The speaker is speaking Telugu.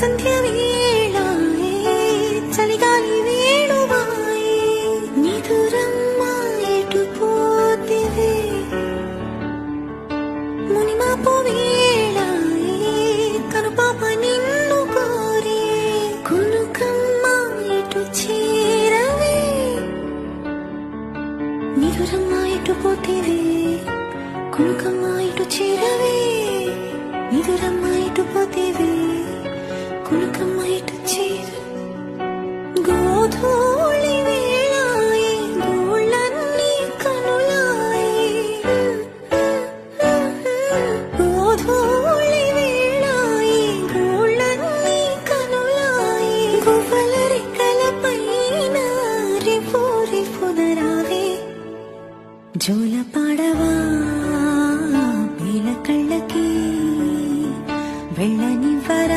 సంధ్య వేళాయే చలిగాలి వేణువాయే నిదురమ్మ ఎటు పోతివే. మునిమాపు వేళాయే కనుపాప నిన్ను కోరే కునుకమ్మ ఎటు చేరవే. నిదురమ్మ ఎటు పోతివే కునుకమ్మ ఎటు చేరవే. കുണുക്കമായിട്ട് ചേര ഗോധൂളി വേളായി ഗോളന്നി കനുലായി ഗോധൂളി വേളായി ഗോളന്നി കനുലായി ഗുവലരി കലപൈന റിപു റിപു നരാവേ ജോല പാടവാ പില കള്ളക്കി వెళ్ళని వర